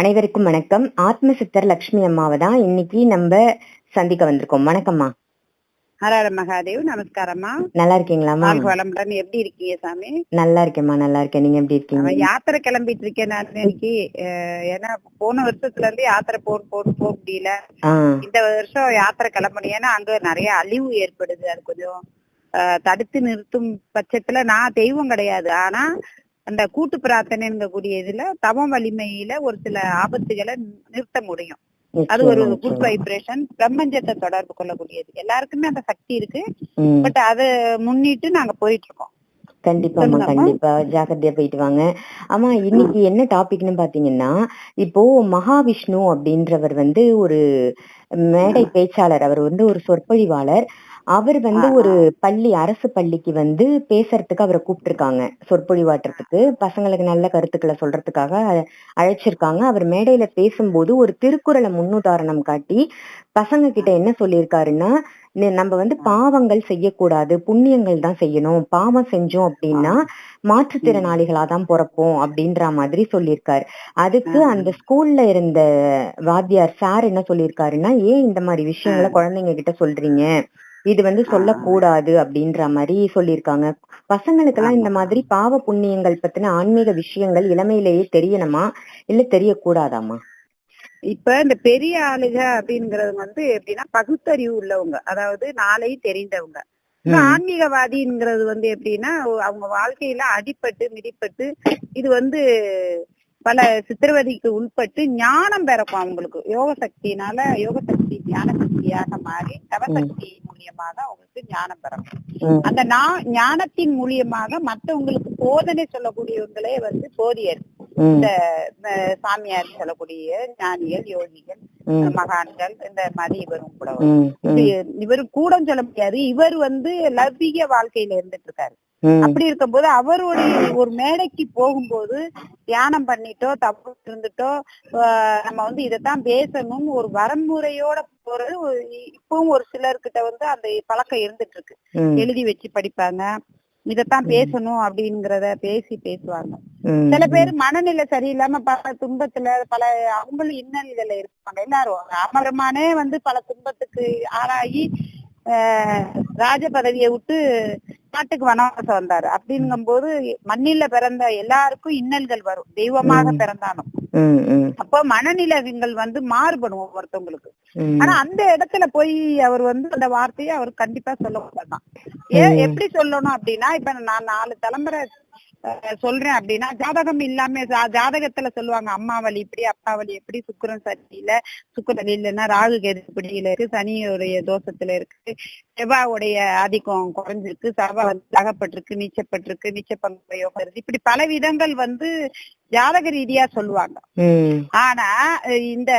அனைவருக்கும் வணக்கம். ஆத்ம சித்தர் லட்சுமி அம்மாவை தான் இன்னைக்கு நம்ம சந்திக்க வந்திருக்கோம். வணக்கம்மா. ஹரஹர மகாதேவ் நமஸ்காரம்மா. நல்லா இருக்கீங்களாம்மா வாழ்க வளமுடன். எப்படி இருக்கீங்க சாமி? நல்லா இருக்கேம்மா நல்லா இருக்கேன். நீங்க எப்படி இருக்கீங்க? யாத்திரை கிளம்பிட்டு இருக்கேன் நான் இன்னைக்கு. ஏன்னா போன வருஷத்துல இருந்து யாத்திரை போக போக போக முடியல. இந்த வருஷம் யாத்திரை கிளம்பணும் ஏன்னா அங்க நிறைய அழிவு ஏற்படுது. அது கொஞ்சம் தடுத்து நிறுத்தும் பட்சத்துல நான் தெய்வம் கிடையாது. ஆனா அந்த கூட்டு பிரார்த்தனைங்க கூடிய இதுல தவம் வலிமையில ஒரு சில ஆபத்துகளை நிறுத்த முடியும். அது ஒரு குட். வைப்ரேஷன் பிரம்மஞ்சத்தை தொடர்பு கொள்ளக்கூடியது. எல்லாருக்குமே அந்த சக்தி இருக்கு. பட் அதை முன்னிட்டு நாங்க போயிட்டு இருக்கோம் சொல்லுங்கம்மா. கண்டிப்பா. ஜாக்கிரதையா போயிட்டு வாங்க. ஆமா இன்னைக்கு என்ன டாபிக்னு பாத்தீங்கன்னா இப்போ மகாவிஷ்ணு அப்படின்றவர் வந்து ஒரு மேடை பேச்சாளர். அவர் வந்து ஒரு சொற்பொழிவாளர். அவர் வந்து ஒரு பள்ளி அரசு பள்ளிக்கு வந்து பேசுறதுக்கு அவரை கூப்பிட்டிருக்காங்க. சொற்பொழிவாட்டுறதுக்கு பசங்களுக்கு நல்ல கருத்துக்களை சொல்றதுக்காக அழைச்சிருக்காங்க. அவர் மேடையில பேசும்போது ஒரு திருக்குறளை முன்னுதாரணம் காட்டி பசங்க கிட்ட என்ன சொல்லியிருக்காருன்னா நம்ம வந்து பாவங்கள் செய்யக்கூடாது. புண்ணியங்கள் தான் செய்யணும். பாவம் செஞ்சோம் அப்படின்னா மாற்றுத்திறனாளிகளா தான் பிறப்போம். அப்படின்ற மாதிரி சொல்லியிருக்காரு. அதுக்கு. அந்த ஸ்கூல்ல இருந்த வாத்தியார் சார் என்ன சொல்லியிருக்காருன்னா ஏன் இந்த மாதிரி விஷயங்களை குழந்தைங்க கிட்ட சொல்றீங்க? இது வந்து சொல்லக்கூடாது அப்படின்ற மாதிரி சொல்லியிருக்காங்க. பசங்களுக்கெல்லாம் இந்த மாதிரி பாவ புண்ணியங்கள் பத்தின ஆன்மீக விஷயங்கள் இளமையிலேயே தெரியணுமா? இல்ல தெரியக்கூடாதாமா இப்ப இந்த பெரிய ஆளுக அப்படிங்கறது வந்து எப்படின்னா பகுத்தறிவு உள்ளவங்க. அதாவது நாளை தெரிந்தவங்க. ஆன்மீகவாதிங்கிறது வந்து எப்படின்னா அவங்க வாழ்க்கையில அடிபட்டு மிதிப்பட்டு இது வந்து பல சித்திரவதைக்கு உட்பட்டு ஞானம் பிறக்கும் அவங்களுக்கு. யோக சக்தினால யோக சக்தி ஞான சக்தியாக மாறி தவசக்தி மூலியமாக அவங்களுக்கு ஞானம் பிறக்கும் ம். அந்த நா- ஞானத்தின் மூலியமாக மத்தவங்களுக்கு போதனை சொல்லக்கூடியவங்களே வந்து போதியர். இந்த சாமியார் சொல்லக்கூடிய ஞானிகள் யோகிகள் மகான்கள் இந்த மாதிரி இவரும் கூட இவர் கூட சொல்ல முடியாது. இவர் வந்து லௌகிக வாழ்க்கையில இருந்துட்டு இருக்காரு. அப்படி இருக்கும்போது அவருடைய ஒரு மேடைக்கு போகும்போது தியானம் பண்ணிட்டோ தப்பு இருந்துட்டோ நம்ம வந்து இதைத்தான் பேசணும் ஒரு வரமுறையோட போறது இப்பவும் ஒரு சிலர்கிட்ட வந்து அந்த பழக்கம் இருந்துட்டு இருக்கு எழுதி வச்சு படிப்பாங்க. இதைத்தான் பேசணும் அப்படிங்கறத பேசி பேசுவாங்க. சில பேர் மனநிலை சரியில்லாம பல துன்பத்துல பல அவங்களும் இன்னல்கள்ல இருப்பாங்க. எல்லாரும் ராமரமானே வந்து பல துன்பத்துக்கு ஆளாகி ஆஹ் ராஜ பதவியை விட்டு நாட்டுக்கு வனவாசம் வந்தாரு. அப்படிங்கும்போது மண்ணில பிறந்த எல்லாருக்கும் இன்னல்கள் வரும். தெய்வமாக. பிறந்தாலும். அப்போ மனநிலைகள் வந்து மாறுபடும் ஒவ்வொருத்தவங்களுக்கு. ஆனா அந்த இடத்துல போய் அவர் வந்து அந்த வார்த்தையை அவர் கண்டிப்பா சொல்லக்கூடாதான் ஏன் ம். எப்படி சொல்லணும் அப்படின்னா இப்ப நான் நாலு தலைமுறை சொல்றேன் அப்படின்னா ஜாதகம் இல்லாம ஜாதகத்துல சொல்லுவாங்க அம்மாவளி இப்படி அப்பாவளி எப்படி சுக்கிரன் சரியில்லை சுக்கிரன் இல்லைன்னா ராகு கேது பிடியில இருக்கு சனியுடைய தோஷத்துல இருக்கு செவ்வாவுடைய ஆதிக்கம் குறைஞ்சிருக்கு செவ்வாய் வந்து அகப்பட்டிருக்கு நீச்சப்பட்டிருக்கு நீச்சப்பங்க யோகம் இருக்கு. இப்படி பல விதங்கள் வந்து ஜாதக ரீதியா சொல்லுவாங்க. ஆனா இந்த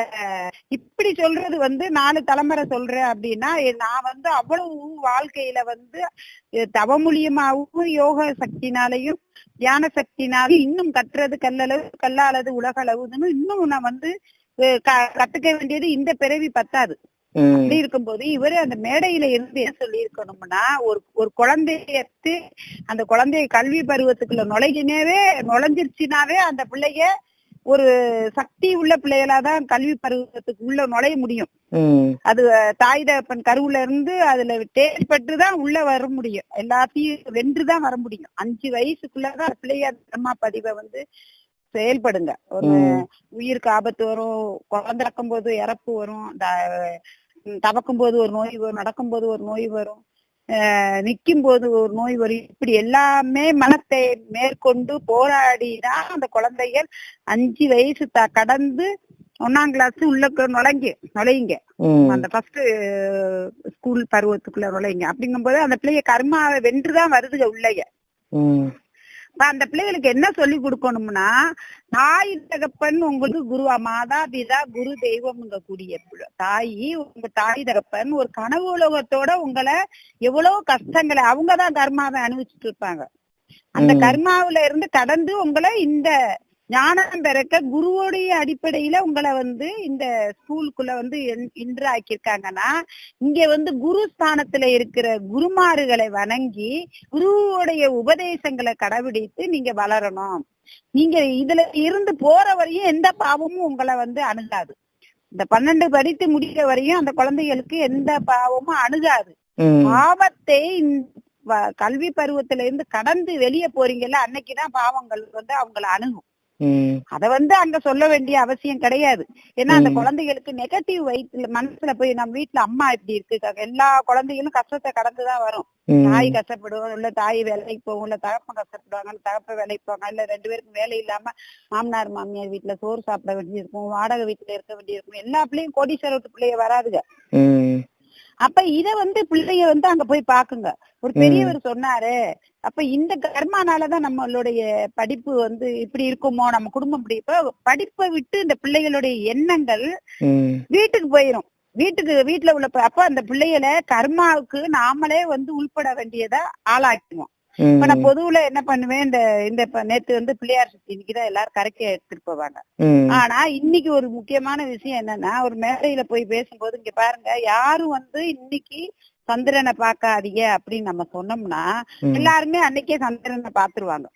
இப்படி சொல்றது வந்து நாலு தலைமுறை சொல்றேன் அப்படின்னா நான் வந்து அவ்வளவு வாழ்க்கையில வந்து தவ மூலியமாவும் யோக சக்தினாலையும் தியான சக்தினாலும் இன்னும் கட்டுறது கல்லளவு கல்லாளது உலகளவுன்னு இன்னும் நான் வந்து கத்துக்க வேண்டியது இந்த பிறவி பத்தாது. அப்படி இருக்கும்போது இவரு அந்த மேடையில இருந்து என்ன சொல்லி இருக்கணும்னா ஒரு ஒரு குழந்தைய எடுத்து அந்த குழந்தைய கல்வி பருவத்துக்குள்ள நுழைஞ்சினாவே நுழைஞ்சிருச்சுனாவே அந்த பிள்ளைய ஒரு சக்தி உள்ள பிள்ளைகளாதான் கல்வி பருவத்துக்கு உள்ள நுழைய முடியும். அது தாய் தகப்பன் கருவுல இருந்து அதுல தேவைப்பட்டு தான் உள்ள வர முடியும். எல்லாத்தையும் வென்றுதான் வர முடியும். அஞ்சு வயசுக்குள்ளதான் பிள்ளைய அம்மா பதிவை வந்து செயல்படுங்க. ஒரு. உயிருக்கு ஆபத்து வரும் குழந்தை இறக்கும் போது இறப்பு வரும் தவக்கும் போது ஒரு நோய் வரும் நடக்கும் போது ஒரு நோய் வரும். நிக்கும் போது ஒரு நோய் வரும் இப்படி எல்லாமே மனத்தை மேற்கொண்டு போராடிதான் அந்த குழந்தைகள் அஞ்சு வயசு த கடந்து ஒன்னாம் கிளாஸ் உள்ள நுழைங்க நுழையுங்க. அந்த ஃபர்ஸ்ட் ஸ்கூல் பருவத்துக்குள்ள நுழையுங்க. அப்படிங்கும்போது அந்த பிள்ளைய கர்மாவை வென்றுதான் வருதுங்க உள்ளைய. அந்த பிள்ளைகளுக்கு என்ன சொல்லி கொடுக்கணும்னா தாய் தகப்பன் உங்களுக்கு குருவா மாதா பிதா குரு தெய்வம்ங்க கூடிய. தாய் உங்க தாய் தகப்பன் ஒரு கனவு உலகத்தோட உங்களை எவ்வளவு கஷ்டங்களை அவங்கதான் கர்மாவை அனுபவிச்சுட்டு இருப்பாங்க அந்த. கர்மாவுல இருந்து கடந்து உங்களை இந்த ஞானம் பிறக்க குருவோடைய அடிப்படையில உங்களை வந்து இந்த ஸ்கூலுக்குள்ள வந்து இன்று ஆக்கியிருக்காங்கன்னா இங்க வந்து குரு ஸ்தானத்துல இருக்கிற குருமார்களை வணங்கி குருவுடைய உபதேசங்களை கடைபிடித்து நீங்க வளரணும். நீங்க இதுல இருந்து போற வரையும் எந்த பாவமும் உங்களை வந்து அணுகாது. இந்த பன்னெண்டு படித்து முடிக்கிற வரையும் அந்த குழந்தைகளுக்கு எந்த பாவமும் அணுகாது. பாவத்தை கல்வி பருவத்துல இருந்து கடந்து வெளியே போறீங்கல்ல அன்னைக்குதான் பாவங்கள் வந்து அவங்கள அணுகும். அத வந்து அங்க சொல்ல வேண்டிய அவசியம் கிடையாது. ஏன்னா அந்த. குழந்தைகளுக்கு நெகட்டிவ் வயிற்றுல மனசுல போய் நம்ம வீட்டுல அம்மா இப்படி இருக்கு எல்லா குழந்தைகளும் கஷ்டத்தை கடந்துதான் வரும். தாய் கஷ்டப்படுவோம் இல்ல தாய் வேலைக்கு போகும் இல்ல தகப்பன் கஷ்டப்படுவாங்க இல்ல தகப்ப வேலைக்கு போவாங்க இல்ல ரெண்டு பேருக்கும் வேலை இல்லாம மாமனார் மாமியார் வீட்டுல சோறு சாப்பிட வேண்டியிருக்கும் வாடகை வீட்டுல இருக்க வேண்டியிருக்கும் எல்லா பிள்ளையும் கோடீஸ்வரத்து பிள்ளைய வராதுங்க. அப்ப இத வந்து பிள்ளைய வந்து அங்க போய் பாக்குங்க. ஒரு பெரியவர் சொன்னாரு அப்ப இந்த கர்மானாலதான் நம்மளுடைய படிப்பு வந்து இப்படி இருக்குமோ நம்ம குடும்பம் இப்படி இப்ப படிப்பை விட்டு இந்த பிள்ளைகளுடைய எண்ணங்கள் வீட்டுக்கு போயிரும். வீட்டுக்கு வீட்டுல உள்ள அப்ப அந்த பிள்ளைகளை கர்மாவுக்கு நாமளே வந்து உள்பட வேண்டியதை ஆளாக்குவோம் இப்ப நான் பொதுவுல என்ன பண்ணுவேன் இந்த இந்த நேத்து வந்து பிள்ளையார் சக்தி இன்னைக்குதான் எல்லாரும் கரைக்க எடுத்துட்டு போவாங்க. ஆனா இன்னைக்கு ஒரு முக்கியமான விஷயம் என்னன்னா ஒரு மேடையில போய் பேசும்போது இங்க பாருங்க யாரும் வந்து இன்னைக்கு சந்திரனை பார்க்காதீங்க அப்படின்னு நம்ம சொன்னோம்னா. எல்லாருமே அன்னைக்கே சந்திரனை பாத்துருவாங்க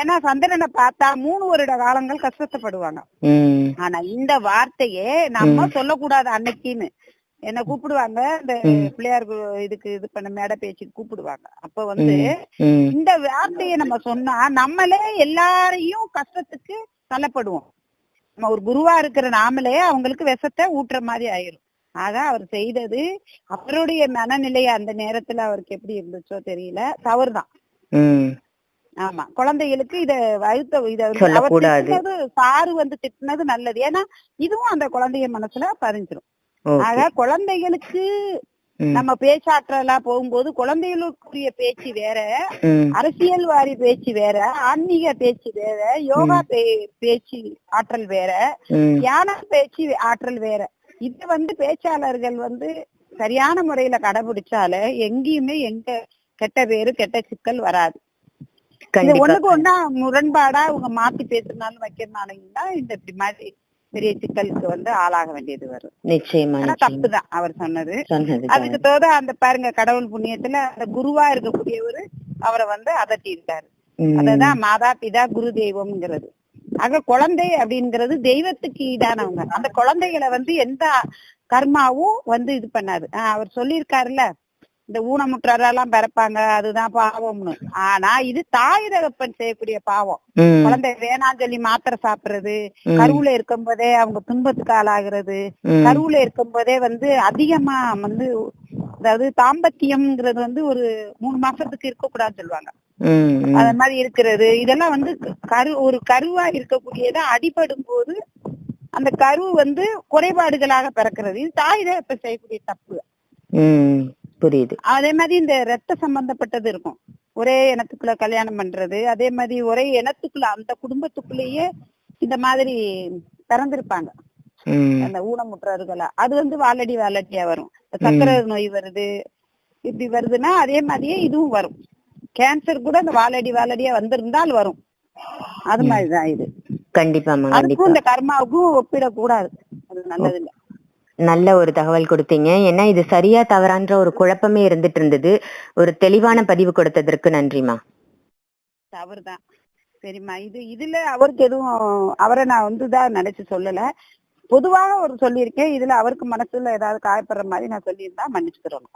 ஏன்னா சந்திரனை பார்த்தா மூணு வருட காலங்கள் கஷ்டப்படுவாங்க ஆனா இந்த வார்த்தையே நம்ம சொல்லக்கூடாது அன்னைக்குன்னு. என்ன கூப்பிடுவாங்க. இந்த. பிள்ளையார் இதுக்கு இது பண்ண மேடை பேச்சுக்கு கூப்பிடுவாங்க. அப்ப வந்து இந்த வார்த்தையை நம்ம சொன்னா நம்மளே எல்லாரையும் கஷ்டத்துக்கு தள்ளப்படுவோம். நம்ம ஒரு குருவா இருக்கிற நாமளே அவங்களுக்கு விஷத்தை ஊட்டுற மாதிரி ஆயிரும். ஆக அவர் செய்தது அவருடைய மனநிலை அந்த நேரத்துல அவருக்கு எப்படி இருந்துச்சோ தெரியல. தவறுதான். ஆமா. குழந்தைகளுக்கு இத வழுத்த இத சாரு வந்து திட்டுனது நல்லது. ஏன்னா இதுவும் அந்த குழந்தைய மனசுல பதிஞ்சிரும் ஓகே ஆக குழந்தைகளுக்கு நம்ம பேச்சாற்றலா போகும்போது குழந்தைகளுக்குரிய பேச்சு வேற ம். அரசியல்வாதி பேச்சு வேற ஆன்மீக பேச்சு வேற யோகா பேச்சு ஆற்றல் வேற தியான பேச்சு ஆற்றல் வேற. இது வந்து பேச்சாளர்கள் வந்து சரியான முறையில கடைபிடிச்சால எங்கேயுமே எங்க கெட்ட பேரு கெட்ட சிக்கல் வராது. ஒண்ணுக்கு ஒண்ணா முரண்பாடா அவங்க மாத்தி பேசுறதுனாலும் வைக்கிறதுனாலும் தான் இந்த இப்படி மாதிரி பெரிய சிக்கலுக்கு வந்து ஆளாக வேண்டியது வரும். நிச்சயமா தப்புதான் அவர் சொன்னது. அதுக்கு தோத அந்த பாருங்க கடவுள் புண்ணியத்துல அந்த குருவா இருக்கக்கூடியவரு அவரை வந்து அதட்டி இருக்காரு அததான் மாதா பிதா குரு தெய்வம்ங்கிறது. ஆக குழந்தை அப்படிங்கிறது தெய்வத்துக்கு ஈடானவங்க. அந்த குழந்தைகளை வந்து எந்த கர்மாவும் வந்து இது பண்ணாது. அவர் சொல்லியிருக்காருல்ல இந்த ஊனமுற்றாரெல்லாம் பிறப்பாங்க அதுதான் பாவம்னு. ஆனா இது தாய் தகப்பன் செய்யக்கூடிய பாவம். குழந்தை வேணாம் சொல்லி மாத்திரை சாப்பிடுறது கருவுல இருக்கும் போதே அவங்க துன்பத்துக்கு ஆளாகிறது கருவுல இருக்கும் போதே வந்து அதிகமா வந்து அதாவது தாம்பத்தியம்ங்கிறது வந்து ஒரு மூணு மாசத்துக்கு இருக்க கூடாதுன்னு சொல்லுவாங்க அந்த மாதிரி இருக்கிறது. இதெல்லாம் வந்து கரு ஒரு கருவா இருக்கக்கூடியத அடிபடும் போது அந்த கரு வந்து குறைபாடுகளாக பிறக்கிறது. இது தாய் இப்ப செய்யக்கூடிய தப்பு. புரியுது. அதே மாதிரி இந்த ரத்த சம்பந்தப்பட்டது இருக்கும். ஒரே இனத்துக்குள்ள கல்யாணம் பண்றது அதே மாதிரி ஒரே இனத்துக்குள்ள அந்த குடும்பத்துக்குள்ளேயே இந்த மாதிரி பிறந்திருப்பாங்க. அந்த ஊனமுற்றவர்களா அது வந்து வாலடி வாலடியா வரும். சக்கரை நோய் வருது இப்படி வருதுன்னா அதே மாதிரியே இதுவும் வரும். கேன்சர் கூட அந்த வாலடி வாலடியா வந்திருந்தால் வரும். அது மாதிரிதான் இது. கண்டிப்பாமா அதுக்கும் இந்த கர்மாவுக்கும் ஒப்பிடக்கூடாது. அது நல்லது இல்ல. நல்ல ஒரு தகவல் கொடுத்தீங்க. ஏன்னா இது சரியா தவறான்ற ஒரு குழப்பமே இருந்துட்டு இருந்தது ஒரு தெளிவான பதிவு கொடுத்ததற்கு நன்றிமா தவறுதான். சரிம்மா இது இதுல அவருக்கு எதுவும் அவரை நான் வந்துதான் நினைச்சு சொல்லல. பொதுவாக ஒரு சொல்லியிருக்கேன். இதுல அவருக்கு மனசுல ஏதாவது காயப்படுற மாதிரி நான் சொல்லியிருந்தா மன்னிச்சுக்கிறோம்